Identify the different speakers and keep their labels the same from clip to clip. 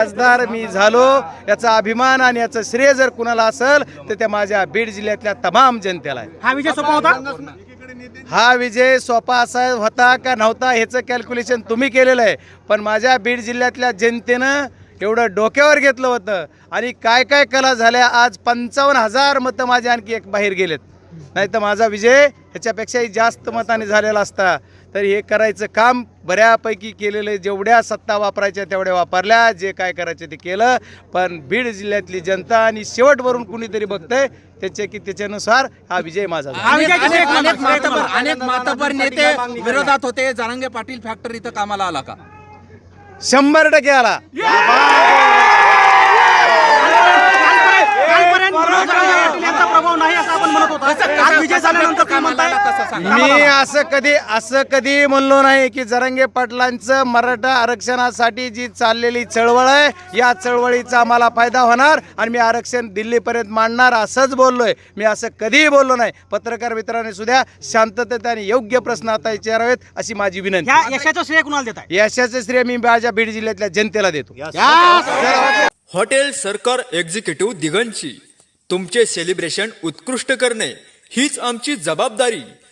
Speaker 1: खासदार मी झालो याचा अभिमान आणि याचं श्रेय जर कुणाला असेल तर त्या माझ्या बीड जिल्ह्यातल्या तमाम जनतेला आहे.
Speaker 2: हा विजय सोपा होता?
Speaker 1: हा विजय सोपा असा होता का नव्हता ह्याचं कॅल्क्युलेशन तुम्ही केलेलं आहे. पण माझ्या बीड जिल्ह्यातल्या जनतेनं एवढं डोक्यावर घेतलं होतं आणि काय काय कला झाल्या आज पंचावन्न हजार मतं माझे आणखी एक बाहेर गेलेत. नाही तर माझा विजय ह्याच्यापेक्षाही जास्त मताने झालेला असता. तर हे करायचं काम बऱ्यापैकी केलेलं आहे जेवढ्या सत्ता वापरायच्या तेवढ्या वापरल्या जे काय करायचं ते केलं पण बीड जिल्ह्यातली जनता आणि शेवटवरून कुणीतरी बघतंय त्याचे की त्याच्यानुसार हा विजय माझा.
Speaker 2: हा
Speaker 3: अनेक मातबर नेते विरोधात होते जारंगे पाटील फॅक्टरी इथं कामाला आला का
Speaker 1: शंभर टक्के आला
Speaker 2: कालपर्यंत विरोधकांच्या पाटील यांचा प्रभाव नाही असं आपण म्हणत होतो आज विजय झाल्यानंतर काय म्हणताय
Speaker 1: मी असं कधी असं कधी म्हणलो नाही की जरंगे पाटलांचं मराठा आरक्षणासाठी जी चाललेली चळवळ आहे या चळवळीचा आम्हाला फायदा होणार आणि मी आरक्षण दिल्लीपर्यंत मांडणार असंच बोललोय. मी असं कधीही बोललो नाही. पत्रकार मित्रांनी सुद्धा शांततेत आणि योग्य प्रश्न आता विचारावेत अशी माझी विनंती.
Speaker 2: ह्या यशाचं श्रेय कुणाला देत आहे
Speaker 1: यशाचं श्रेय मी माझ्या बीड जिल्ह्यातल्या जनतेला देतो.
Speaker 4: हॉटेल सरकार एक्झिक्युटिव्ह दिगंची तुमचे सेलिब्रेशन उत्कृष्ट करणे हीच आमची जबाबदारी.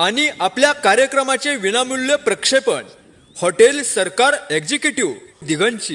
Speaker 4: आणि आपल्या कार्यक्रमाचे विनामूल्य प्रक्षेपण. हॉटेल सरकार एक्झिक्युटिव्ह दिगंची